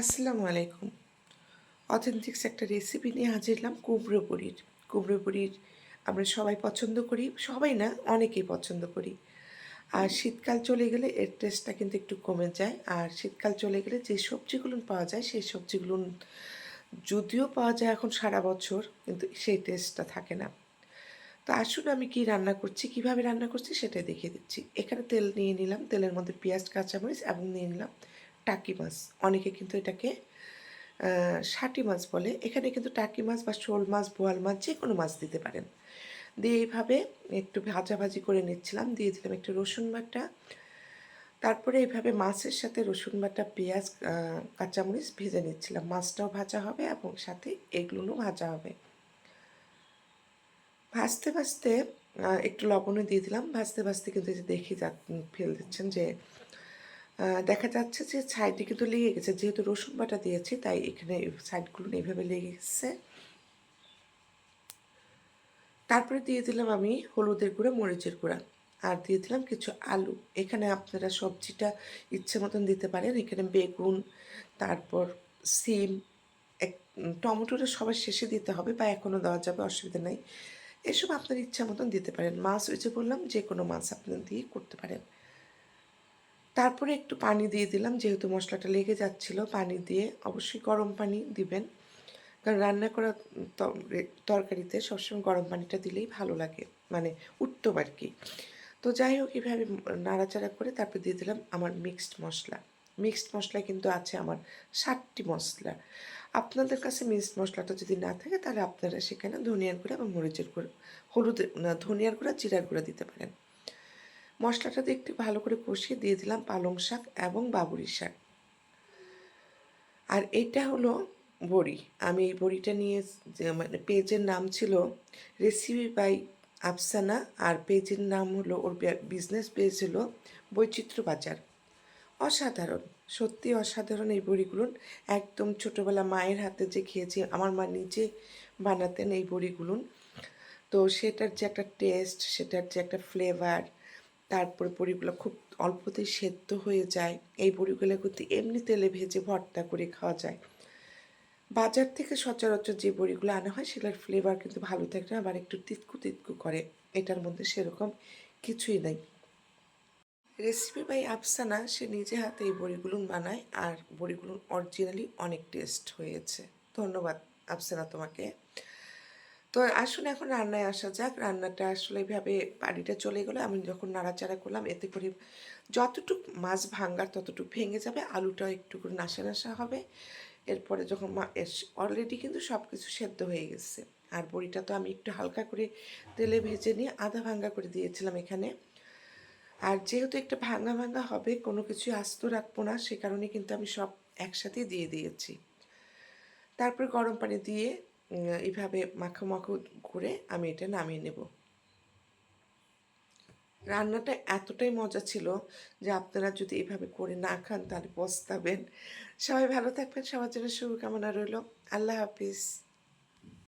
আসসালামু আলাইকুম। অথেন্টিক্স একটা রেসিপি নিয়ে হাজির হলাম কুমড়ো বড়ির কুমড়ো বড়ির আমরা সবাই পছন্দ করি, সবাই না, অনেকেই পছন্দ করি। আর শীতকাল চলে গেলে এর টেস্টটা কিন্তু একটু কমে যায়। আর শীতকাল চলে গেলে যে সবজিগুলো পাওয়া যায়, সেই সবজিগুলো যদিও পাওয়া যায় এখন সারা বছর, কিন্তু সেই টেস্টটা থাকে না। তো আসুন আমি কি রান্না করছি, কীভাবে রান্না করছি সেটাই দেখিয়ে দিচ্ছি। এখানে তেল নিয়ে নিলাম, তেলের মধ্যে পেঁয়াজ, কাঁচামরিচ এবং নিয়ে নিলাম। টাকি মাছ। অনেকে কিন্তু এটাকে ষাটি মাছ বলে। এখানে কিন্তু টাকি মাছ বা শোল মাছ, বোয়াল মাছ যে কোনো মাছ দিতে পারেন। দিয়ে এইভাবে একটু ভাজাভাজি করে নিচ্ছিলাম। দিয়ে দিলাম একটু রসুন বাটা। তারপরে এইভাবে মাছের সাথে রসুন বাটা, পেঁয়াজ কাঁচামরিচ ভেজে নিচ্ছিলাম। মাছটাও ভাজা হবে এবং সাথে এগুলোও ভাজা হবে। ভাজতে ভাজতে একটু লবণও দিয়ে দিলাম। ভাজতে ভাজতে কিন্তু দেখি যা ফেল দিচ্ছেন যে দেখা যাচ্ছে যে সাইডে কিন্তু লেগে গেছে। যেহেতু রসুন বাটা দিয়েছি, তাই এখানে সাইডগুলো এইভাবে লেগে গেছে। তারপরে দিয়ে দিলাম আমি হলুদের গুঁড়া, মরিচের গুঁড়া। আর দিয়ে দিলাম কিছু আলু। এখানে আপনারা সবজিটা ইচ্ছে মতন দিতে পারেন। এখানে বেগুন, তারপর সিম, এক টমেটোটা সবার শেষে দিতে হবে বা এখনও দেওয়া যাবে, অসুবিধা নেই। এসব আপনার ইচ্ছা মতন দিতে পারেন। মাছ ওই যে বললাম যে কোনো মাছ আপনার দিয়ে করতে পারেন। তারপরে একটু পানি দিয়ে দিলাম, যেহেতু মশলাটা লেগে যাচ্ছিল, পানি দিয়ে অবশ্যই গরম পানি দিবেন। কারণ রান্না করা তরকারিতে সবসময় গরম পানিটা দিলেই ভালো লাগে মানে উঠতো আর কি তো যাই হোক, এভাবে নাড়াচাড়া করে তারপর দিয়ে দিলাম আমার মিক্সড মশলা। মিক্সড মশলা কিন্তু আছে আমার ষাটটি মশলা। আপনাদের কাছে মিক্সড মশলাটা যদি না থাকে, তাহলে আপনারা সেখানে ধনিয়ার গুঁড়া এবং মরিচের গুঁড়ো হলুদ ধনিয়ার গুঁড়া, জিরার গুঁড়া দিতে পারেন। মশলাটা দিয়ে একটু ভালো করে কষিয়ে দিয়ে দিলাম পালং শাক এবং বাবুরি শাক। আর এটা হলো বড়ি। আমি এই বড়িটা নিয়ে মানে পেজের নাম ছিল রেসিপি বাই আফসানা আর পেজের নাম হলো ওর বিজনেস পেজ হলো বৈচিত্র্য বাজার। অসাধারণ, সত্যি অসাধারণ এই বড়িগুলো। একদম ছোটোবেলা মায়ের হাতে যে খেয়েছি, আমার মা নিজে বানাতেন এই বড়িগুলো। তো সেটার যে একটা টেস্ট সেটার যে একটা ফ্লেভার তারপরে বড়িগুলো খুব অল্পতেই সেদ্ধ হয়ে যায়। এই বড়িগুলো কিন্তু এমনি তেলে ভেজে ভর্তা করে খাওয়া যায়। বাজার থেকে সচরাচর যে বড়িগুলো আনা হয় সেগুলোর ফ্লেভার কিন্তু ভালো থাকে না, আবার একটু তিতকু তিতকু করে। এটার মধ্যে সেরকম কিছুই নাই। রেসিপি বাই আফসানা সে নিজে হাতে এই বড়িগুলো বানায় আর বড়িগুলো অরিজিনালি অনেক টেস্ট হয়েছে। ধন্যবাদ আফসানা তোমাকে। তো আসুন এখন রান্নায় আসা যাক। রান্নাটা আসলে এইভাবে বাড়িটা চলে গেলো। আমি যখন নাড়াচাড়া করলাম, এতে করে যতটুক মাছ ভাঙ্গার ততটুকু ভেঙে যাবে আলুটাও একটু করে নাশা নাশা হবে। এরপরে যখন অলরেডি কিন্তু সব কিছু সেদ্ধ হয়ে গেছে। আর বড়িটা তো আমি একটু হালকা করে তেলে ভেজে নিয়ে আধা ভাঙ্গা করে দিয়েছিলাম এখানে। আর যেহেতু একটা ভাঙা ভাঙ্গা হবে, কোনো কিছু আস্ত রাখব না, সে কারণে কিন্তু আমি সব একসাথেই দিয়ে দিয়েছি। তারপরে গরম পানি দিয়ে এইভাবে মাখামাখো মাখো করে আমি এটা নামিয়ে নেব। রান্নাটা এতটাই মজা ছিল যে আপনারা যদি এভাবে করে না খান তাহলে পস্তাবেন। সবাই ভালো থাকবেন, সবার জন্য শুভকামনা রইল। আল্লাহ হাফিজ।